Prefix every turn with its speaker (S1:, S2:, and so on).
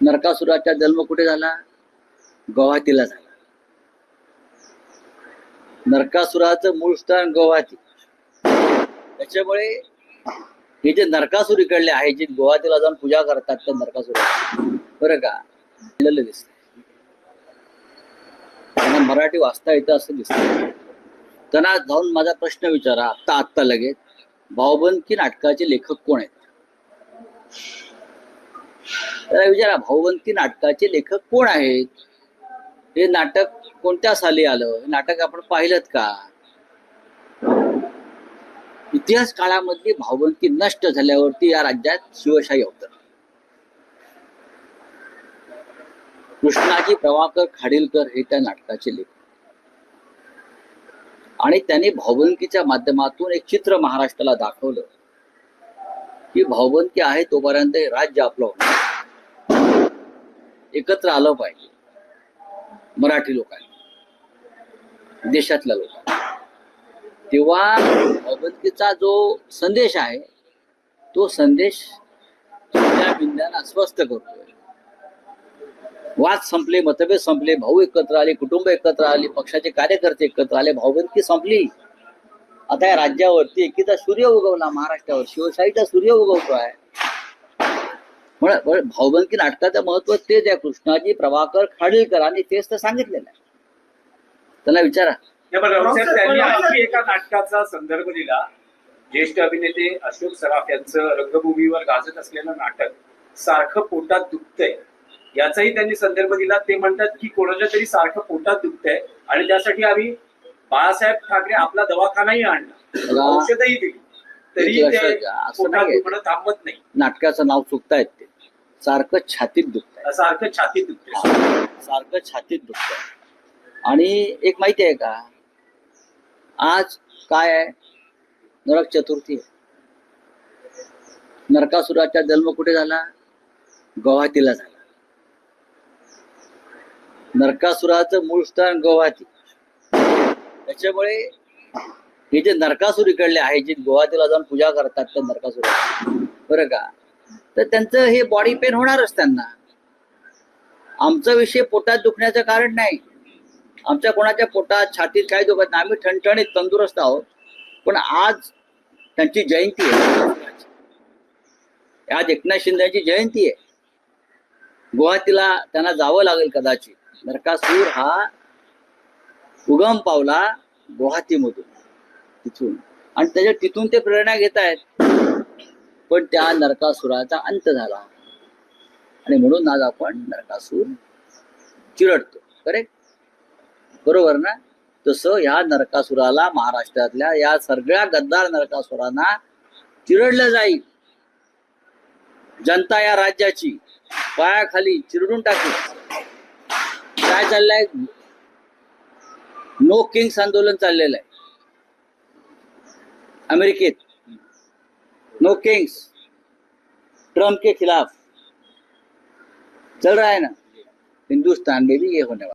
S1: नरकासुराचा जन्म कुठे झाला? गुवाहाटीला झाला. नरकासुराचं मूळ स्थान गुवाहाटी. त्याच्यामुळे हे जे नरकासुर इकडले आहे जे गोवातीला जाऊन पूजा करतात त्या नरकासुर बरं का? लिहिलेलं दिसत त्यांना मराठी वाचता येतं असं दिसत त्यांना जाऊन माझा प्रश्न विचारा. आत्ता आत्ता लगेच. भाऊबंदकी नाटकाचे लेखक कोण आहेत? त्याला विचारा भाऊवंती नाटकाचे लेखक कोण आहेत? हे नाटक कोणत्या साली आलं? हे नाटक आपण पाहिलं का? इतिहास काळामधली भावबंदकी नष्ट झाल्यावरती या राज्यात शिवशाही अवतर कृष्णाजी प्रभाकर खाडीलकर हे त्या नाटकाचे लेखक. आणि त्यांनी भावबंदकीच्या माध्यमातून एक चित्र महाराष्ट्राला दाखवलं. की भावबंदकी आहे तोपर्यंत हे राज्य आपलं होणार. एकत्र आलं पाहिजे. मराठी लोकांनी. देशातल्या लोकांनी. तेव्हा भगवद्गीचा जो संदेश आहे तो संदेश त्या बिंद्यानं अस्वस्थ करतोय. वाद संपले मतभेद संपले भाऊ एकत्र आले कुटुंब एकत्र आले पक्षाचे कार्यकर्ते एकत्र आले भाऊबंदकी संपली. आता या राज्यावरती एकीचा सूर्य उगवला महाराष्ट्रावर. शिवशाहीचा सूर्य उगवतो आहे म्हण- भाऊबंदकी नाटकाचं महत्त्व तेच आहे. कृष्णाजी प्रभाकर खाडीलकरांनी तेच तर सांगितलेलं आहे. त्यांना विचारा.
S2: त्यांनी आणखी एका नाटकाचा संदर्भ दिला. ज्येष्ठ अभिनेते अशोक सराफ यांचं रंगभूमीवर गाजत असलेलं नाटक सारखं पोटात दुखतंय. याचाही त्यांनी संदर्भ दिला. ते म्हणतात की कोणाच्या तरी सारखं पोटात दुखतंय आणि त्यासाठी आम्ही बाळासाहेब ठाकरे आपला दवाखानाही आणला
S1: बघा.
S2: औषधही दिली. तरी ते पोटात
S1: नाहीये.
S2: दुखणं थांबत नाही.
S1: नाटकाचं नाव चुकतायत ते. सारखं छातीत दुखत
S2: सारखं छातीत दुखतंय.
S1: सारखं छातीत दुखत आणि एक माहिती आहे का? आज काय आहे? नरक चतुर्थी आहे. नरकासुराचा जन्म कुठे झाला? गुवाहाटीला झाला. नरकासुराचं मूळ स्थान गुवाहाटी. त्याच्यामुळे हे जे नरकासूर इकडले आहे जे गुवाहाटीला जाऊन पूजा करतात त्या नरकासुरा बरं का? तर त्यांचं हे बॉडी पेन होणारच त्यांना. आमचा विषय पोटात दुखण्याचं कारण नाही. आमच्या कोणाच्या पोटात छातीत काय दुखत नाही. आम्ही ठणठणीत तंदुरुस्त आहोत. पण आज त्यांची जयंती आहे. आज एकनाथ शिंदेची जयंती आहे. गुवाहाटीला त्यांना जावं लागेल कदाचित. नरकासूर हा उगम पावला गुवाहाटीमधून तिथून. आणि त्याच्या तिथून ते प्रेरणा घेत आहेत पण त्या नरकासुराचा अंत झाला. आणि म्हणून आज आपण नरकासूर चिरडतो. करेक्ट बरोबर ना? तसं ह्या नरकासुराला महाराष्ट्रातल्या या सगळ्या गद्दार नरकासुरांना चिरडलं जाईल. जनता या राज्याची पायाखाली चिरडून टाकली. काय चाललंय? नो किंग्स आंदोलन चाललेलं आहे. अमेरिकेत. नो किंग्स ट्रम्प के खिलाफ. चल रहा है ना. हिंदुस्तान में भी ये होने वाला